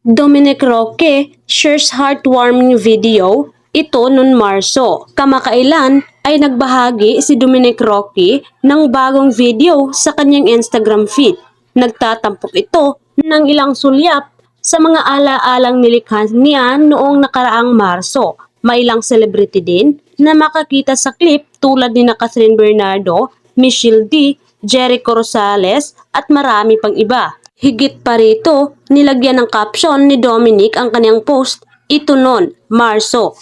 Dominic Roque shares heartwarming video ito noon Marso. Kamakailan ay nagbahagi si Dominic Roque ng bagong video sa kanyang Instagram feed. Nagtatampok ito ng ilang sulyap sa mga ala-alang nilikha niya noong nakaraang Marso. May ilang celebrity din na makakita sa clip tulad ni na Catherine Bernardo, Michelle D, Jericho Rosales at marami pang iba. Higit pa rito, nilagyan ng caption ni Dominic ang kanyang post ito noon, Marso.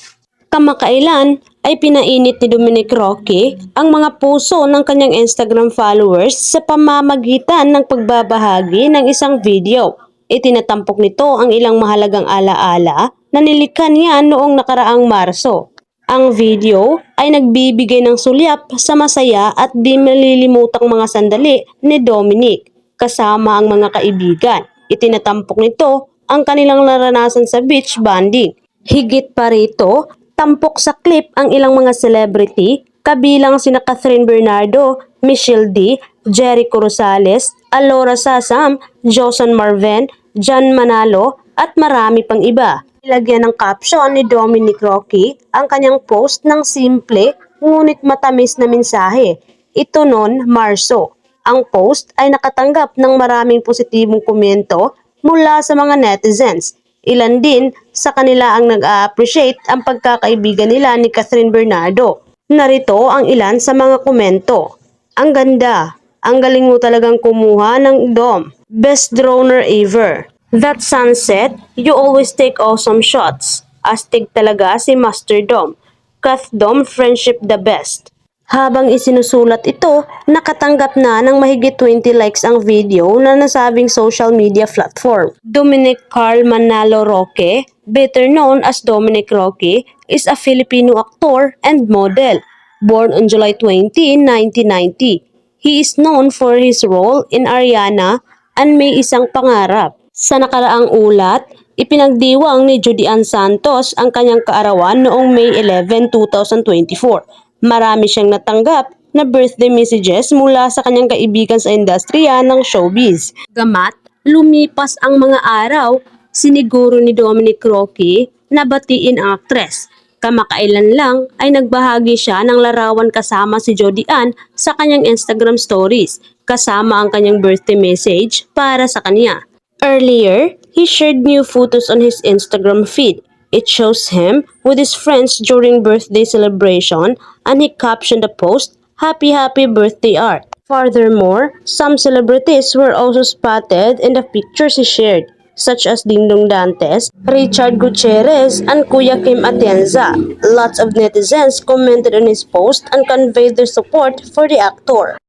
Kamakailan ay pinainit ni Dominic Roque ang mga puso ng kanyang Instagram followers sa pamamagitan ng pagbabahagi ng isang video. Itinatampok nito ang ilang mahalagang alaala na nilikha niya noong nakaraang Marso. Ang video ay nagbibigay ng sulyap sa masaya at di malilimutang mga sandali ni Dominic kasama ang mga kaibigan. Itinatampok nito ang kanilang naranasan sa beach bonding. Higit pa rito, tampok sa clip ang ilang mga celebrity kabilang sina Catherine Bernardo, Michelle D, Jericho Rosales, Alora Sasam, Josan Marven, Jan Manalo at marami pang iba. Ilagyan ng caption ni Dominic Roque ang kanyang post ng simple ngunit matamis na mensahe. Ito noon, Marso. Ang post ay nakatanggap ng maraming positibong komento mula sa mga netizens. Ilan din sa kanila ang nag-a-appreciate ang pagkakaibigan nila ni Catherine Bernardo. Narito ang ilan sa mga komento. Ang ganda. Ang galing mo talagang kumuha ng dom. Best droner ever. That sunset, you always take awesome shots. Astig talaga si Master Dom. Kath Dom, friendship the best. Habang isinusulat ito, nakatanggap na ng mahigit 20 likes ang video na nasabing social media platform. Dominic Carl Manalo Roque, better known as Dominic Roque, is a Filipino actor and model. Born on July 20, 1990. He is known for his role in Ariana and May Isang Pangarap. Sa nakaraang ulat, ipinagdiwang ni Judy Ann Santos ang kanyang kaarawan noong May 11, 2024. Marami siyang natanggap na birthday messages mula sa kanyang kaibigan sa industriya ng showbiz. Gamat, lumipas ang mga araw, siniguro ni Dominic Roque na batiin ang aktres. Kamakailan lang ay nagbahagi siya ng larawan kasama si Jody Ann sa kanyang Instagram stories, kasama ang kanyang birthday message para sa kanya. Earlier, he shared new photos on his Instagram feed. It shows him with his friends during birthday celebration and he captioned the post, Happy Happy Birthday Art. Furthermore, some celebrities were also spotted in the pictures he shared, such as Dingdong Dantes, Richard Gutierrez, and Kuya Kim Atienza. Lots of netizens commented on his post and conveyed their support for the actor.